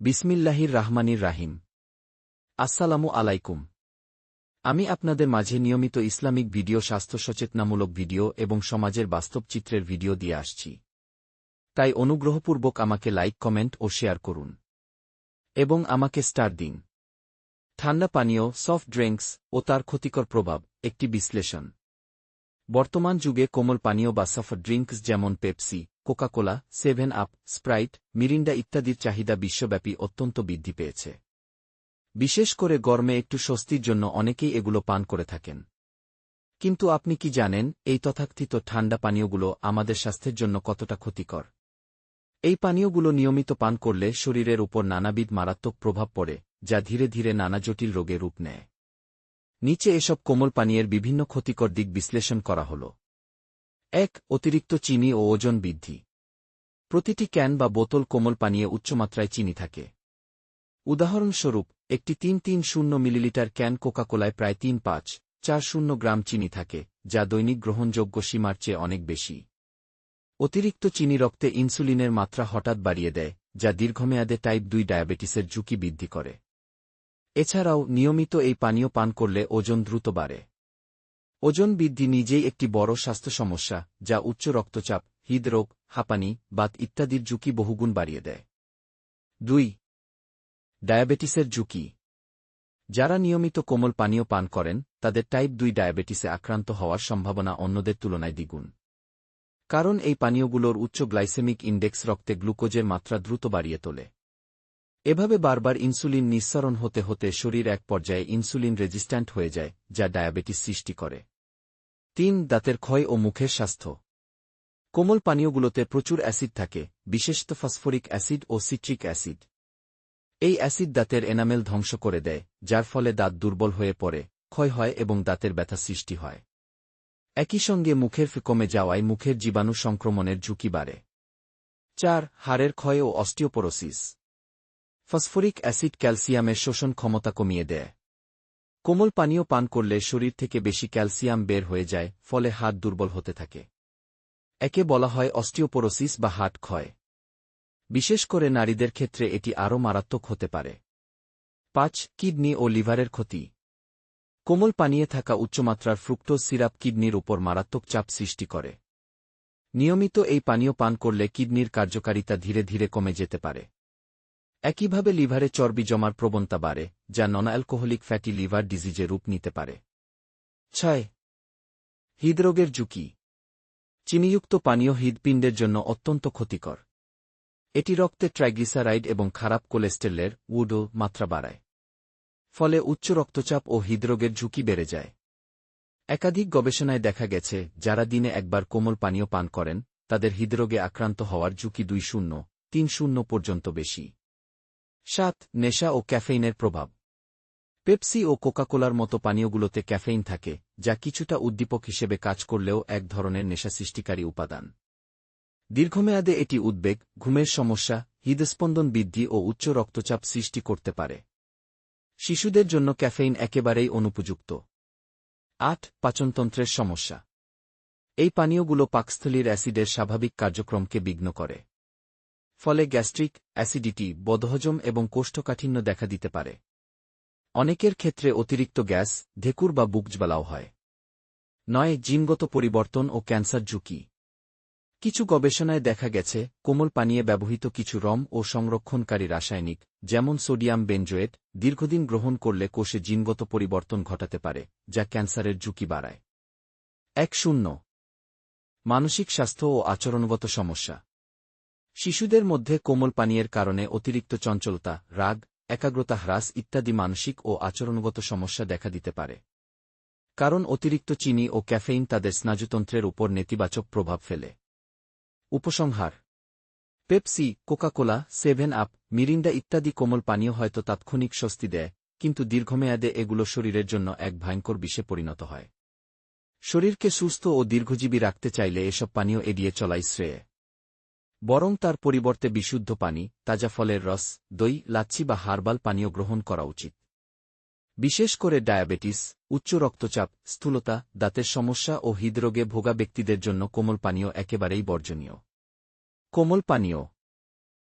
বিসমিল্লাহির রাহমানির রাহিম। আসসালামু আলাইকুম। আমি আপনাদের মাঝে নিয়মিত ইসলামিক ভিডিও, স্বাস্থ্য সচেতনামূলক ভিডিও এবং সমাজের বাস্তব চিত্রের ভিডিও দিয়ে আসছি। তাই অনুগ্রহপূর্বক আমাকে লাইক, কমেন্ট ও শেয়ার করুন। এবং আমাকে স্টার দিন। ঠান্ডা পানীয়, সফট ড্রিঙ্কস ও তার ক্ষতিকর প্রভাব, একটি বিশ্লেষণ। বর্তমান যুগে কোমল পানীয় বা সফট ড্রিঙ্কস যেমন Pepsi Coca Cola, Seven Up, Sprite, Mirinda ইত্যাদির চাহিদা বিশ্বব্যাপী অত্যন্ত বৃদ্ধি পেয়েছে। বিশেষ করে গরমে একটু স্বস্তির জন্য অনেকেই এগুলো পান করে থাকেন। কিন্তু আপনি কি জানেন, এই তথাকথিত ঠান্ডা পানীয়গুলো আমাদের স্বাস্থ্যের জন্য কতটা ক্ষতিকর? এই পানীয়গুলো নিয়মিত পান করলে শরীরের উপর নানাবিধ মারাত্মক প্রভাব পড়ে, যা ধীরে ধীরে নানা জটিল রোগে রূপ নেয়। নিচে এসব কোমল পানীয়ের বিভিন্ন ক্ষতিকর দিক বিশ্লেষণ করা হল। এক, অতিরিক্ত চিনি ও ওজন বৃদ্ধি। প্রতিটি ক্যান বা বোতল কোমল পানীয় উচ্চমাত্রায় চিনি থাকে। উদাহরণস্বরূপ, একটি তিন তিন শূন্য মিলিলিটার ক্যান কোকাকোলায় প্রায় তিন পাঁচ, চার শূন্য গ্রাম চিনি থাকে, যা দৈনিক গ্রহণযোগ্য সীমার চেয়ে অনেক বেশি। অতিরিক্ত চিনি রক্তে ইনসুলিনের মাত্রা হঠাৎ বাড়িয়ে দেয়, যা দীর্ঘমেয়াদে টাইপ দুই ডায়াবেটিসের ঝুঁকি বৃদ্ধি করে। এছাড়াও, নিয়মিত এই পানীয় পান করলে ওজন দ্রুত বাড়ে। ওজন বৃদ্ধি নিজেই একটি বড় স্বাস্থ্য সমস্যা, যা উচ্চ রক্তচাপ হৃদরোগ, হাঁপানি, বাত ইত্যাদির ঝুঁকি বহুগুণ বাড়িয়ে দেয়। দুই, ডায়াবেটিসের ঝুঁকি। যারা নিয়মিত কোমল পানীয় পান করেন, তাদের টাইপ দুই ডায়াবেটিসে আক্রান্ত হওয়ার সম্ভাবনা অন্যদের তুলনায় দ্বিগুণ। কারণ এই পানীয়গুলোর উচ্চ গ্লাইসেমিক ইন্ডেক্স রক্তে গ্লুকোজের মাত্রা দ্রুত বাড়িয়ে তোলে। এভাবে বারবার ইনসুলিন নিঃসরণ হতে হতে শরীর এক পর্যায়ে ইনসুলিন রেজিস্ট্যান্ট হয়ে যায়, যা ডায়াবেটিস সৃষ্টি করে। তিন, দাঁতের ক্ষয় ও মুখের স্বাস্থ্য। কোমল পানীয়গুলোতে প্রচুর অ্যাসিড থাকে, বিশেষত ফসফরিক অ্যাসিড ও সিট্রিক অ্যাসিড। এই অ্যাসিড দাঁতের এনামেল ধ্বংস করে দেয়, যার ফলে দাঁত দুর্বল হয়ে পড়ে, ক্ষয় হয় এবং দাঁতের ব্যথা সৃষ্টি হয়। একই সঙ্গে মুখের কমে যাওয়ায় মুখের জীবাণু সংক্রমণের ঝুঁকি বাড়ে। চার, হাড়ের ক্ষয় ও অস্টিওপোরোসিস। ফসফরিক অ্যাসিড ক্যালসিয়ামের শোষণ ক্ষমতা কমিয়ে দেয়। কোমল পানীয় পান করলে শরীর থেকে বেশি ক্যালসিয়াম বের হয়ে যায়, ফলে হাত দুর্বল হতে থাকে। একে বলা হয় অস্টিওপোরোসিস বা হাট ক্ষয়। বিশেষ করে নারীদের ক্ষেত্রে এটি আরও মারাত্মক হতে পারে। পাঁচ, কিডনি ও লিভারের ক্ষতি। কোমল পানিয়ে থাকা উচ্চমাত্রার ফ্রুক্টোজ সিরাপ কিডনির উপর মারাত্মক চাপ সৃষ্টি করে। নিয়মিত এই পানীয় পান করলে কিডনির কার্যকারিতা ধীরে ধীরে কমে যেতে পারে। একইভাবে লিভারে চর্বি জমার প্রবণতা বাড়ে, যা নন অ্যালকোহলিক ফ্যাটি লিভার ডিজিজে রূপ নিতে পারে। ছয়, হৃদরোগের ঝুঁকি। চিনিযুক্ত পানীয় হৃদপিণ্ডের জন্য অত্যন্ত ক্ষতিকর। এটি রক্তে ট্রাইগ্লিসারাইড এবং খারাপ কোলেস্টেরলের উডো মাত্রা বাড়ায়। ফলে উচ্চ রক্তচাপ ও হৃদরোগের ঝুঁকি বেড়ে যায়। একাধিক গবেষণায় দেখা গেছে, যারা দিনে একবার কোমল পানীয় পান করেন, তাদের হৃদরোগে আক্রান্ত হওয়ার ঝুঁকি দুই শূন্য, তিন শূন্য পর্যন্ত বেশি। সাত, নেশা ও ক্যাফেইনের প্রভাব। পেপসি ও কোকাকোলার মতো পানীয়গুলোতে ক্যাফেইন থাকে, যা কিছুটা উদ্দীপক হিসেবে কাজ করলেও এক ধরনের নেশা সৃষ্টিকারী উপাদান। দীর্ঘমেয়াদে এটি উদ্বেগ, ঘুমের সমস্যা, হৃদস্পন্দন বৃদ্ধি ও উচ্চ রক্তচাপ সৃষ্টি করতে পারে। শিশুদের জন্য ক্যাফেইন একেবারেই অনুপযুক্ত। আট, পাচনতন্ত্রের সমস্যা। এই পানীয়গুলো পাকস্থলীর অ্যাসিডের স্বাভাবিক কার্যক্রমকে বিঘ্ন করে। ফলে গ্যাস্ট্রিক, অ্যাসিডিটি, বদহজম এবং কোষ্ঠকাঠিন্য দেখা দিতে পারে। অনেকের ক্ষেত্রে অতিরিক্ত গ্যাস ধেকুর বা বুকজবালাও হয়। নয়, জিনগত পরিবর্তন ও ক্যান্সার ঝুঁকি। কিছু গবেষণায় দেখা গেছে, কোমল পানীয়ে ব্যবহৃত কিছু রম ও সংরক্ষণকারী রাসায়নিক, যেমন সোডিয়াম বেনজোয়েট, দীর্ঘদিন গ্রহণ করলে কোষে জিনগত পরিবর্তন ঘটাতে পারে, যা ক্যান্সারের ঝুঁকি বাড়ায়। এক, শূন্য। মানসিক স্বাস্থ্য ও আচরণগত সমস্যা। শিশুদের মধ্যে কোমল পানীয়ের কারণে অতিরিক্ত চঞ্চলতা, রাগ একাগ্রতা হ্রাস ইত্যাদি মানসিক ও আচরণগত সমস্যা দেখা দিতে পারে। কারণ অতিরিক্ত চিনি ও ক্যাফেইন তাদের স্নায়ুতন্ত্রের উপর নেতিবাচক প্রভাব ফেলে। উপসংহার। Pepsi, Coca Cola, Seven Up, Mirinda ইত্যাদি কোমল পানীয় হয়তো তাৎক্ষণিক স্বস্তি দেয়, কিন্তু দীর্ঘমেয়াদে এগুলো শরীরের জন্য এক ভয়ঙ্কর বিষে পরিণত হয়। শরীরকে সুস্থ ও দীর্ঘজীবী রাখতে চাইলে এসব পানীয় এড়িয়ে চলাই শ্রেয়। বরং তার পরিবর্তে বিশুদ্ধ পানি, তাজা ফলের রস, দই, লাচ্ছি বা হার্বাল পানীয় গ্রহণ করা উচিত। বিশেষ করে ডায়াবেটিস, উচ্চ রক্তচাপ, স্থূলতা, দাঁতের সমস্যা ও হৃদরোগে ভোগা ব্যক্তিদের জন্য কোমল পানীয় একেবারেই বর্জনীয়। কোমল পানীয়